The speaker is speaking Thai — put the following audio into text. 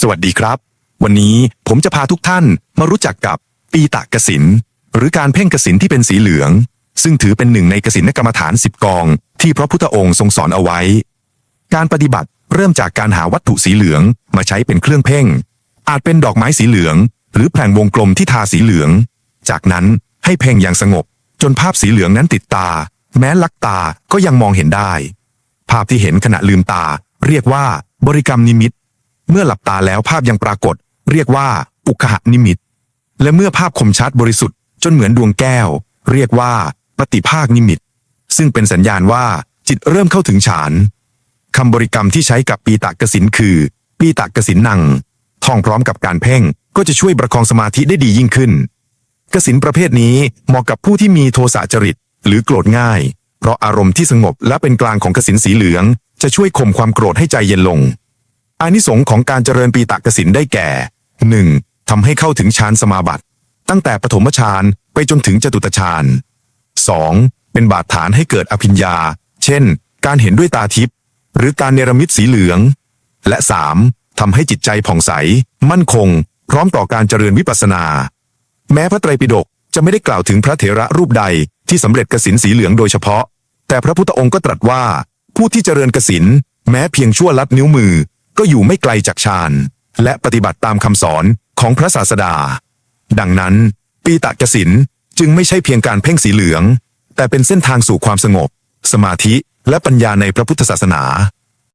สวัสดีครับ วันนี้ผมจะพาทุกท่านมารู้จักกับปีตะกสิน หรือการเพ่งกสินที่เป็นสีเหลือง ซึ่งถือเป็นหนึ่งในกสินกรรมฐานสิบกอง ที่พระพุทธองค์ทรงสอนเอาไว้ การปฏิบัติเริ่มจากการหาวัตถุสีเหลืองมาใช้เป็นเครื่องเพ่ง อาจเป็นดอกไม้สีเหลือง หรือแผงวงกลมที่ทาสีเหลือง จากนั้นให้เพ่งอย่างสงบ จนภาพสีเหลืองนั้นติดตา แม้ลักตาก็ยังมองเห็นได้ ภาพที่เห็นขณะลืมตา เรียกว่าบริกรรมนิมิต เมื่อหลับตาแล้วภาพยังปรากฏ เรียกว่า อุคหนิมิต และเมื่อภาพคมชัดบริสุทธิ์จนเหมือนดวงแก้ว เรียกว่า ปฏิภาคนิมิต ซึ่งเป็นสัญญาณว่าจิตเริ่มเข้าถึงฌานคำบริกรรมที่ใช้กับปีตากสินคือ ปีตากสินนังท่องพร้อมกับการเพ่งก็จะช่วยประคองสมาธิได้ดียิ่งขึ้น กสินประเภทนี้เหมาะกับผู้ที่มีโทสะจริต หรือโกรธง่าย เพราะอารมณ์ที่สงบและเป็นกลางของกสินสีเหลือง จะช่วยข่มความโกรธให้ใจเย็นลง อานิสงส์ของการเจริญปีตากสินได้แก่ 1. ทำให้เข้าถึงฌานสมาบัติ ตั้งแต่ปฐมฌานไปจนถึงจตุตฌาน 2. เป็นบาดฐานให้เกิดอภิญญา เช่น การเห็นด้วยตาทิพย์หรือการเนรมิตสีเหลือง และ 3. ทำให้จิตใจผ่องใส มั่นคง พร้อมต่อการเจริญวิปัสสนา แม้พระไตรปิฎกจะไม่ได้กล่าวถึงพระเถระรูปใดที่สำเร็จกสินสีเหลืองโดยเฉพาะ แต่พระพุทธองค์ก็ตรัสว่า ผู้ที่เจริญกสินแม้เพียงชั่วลัดนิ้วมือ ก็อยู่ไม่ไกลจากฌานและปฏิบัติตามคำสอนของพระศาสดา ดังนั้น ปีตะกสินจึงไม่ใช่เพียงการเพ่งสีเหลือง แต่เป็นเส้นทางสู่ความสงบ สมาธิและปัญญาในพระพุทธศาสนา